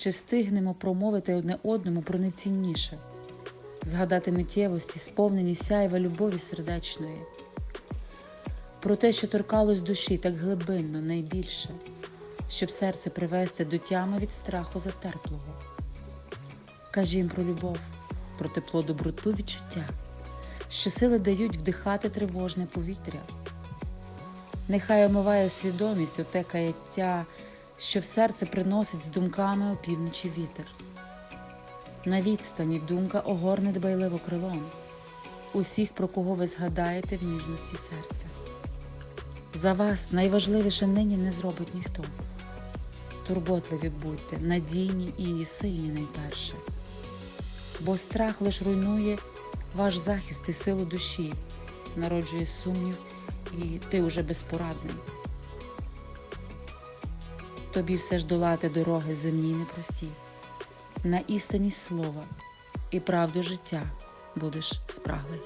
Чи встигнемо промовити одне одному про найцінніше, згадати миттєвості, сповнені сяйва любові сердечної, про те, що торкалось душі так глибинно, найбільше, щоб серце привести до тями від страху затерплого. Кажім про любов, про тепло доброту відчуття, що сили дають вдихати тривожне повітря. Нехай омиває свідомість оте каяття, що в серце приносить з думками опівночі вітер. На відстані думка огорне дбайливо крилом усіх, про кого ви згадаєте в ніжності серця. За вас найважливіше нині не зробить ніхто. Турботливі будьте, надійні і сильні найперше. Бо страх лиш руйнує ваш захист і силу душі, народжує сумнів, і ти уже безпорадний. Тобі все ж долати дороги земні непрості, на істині слова і правду життя будеш спраглий.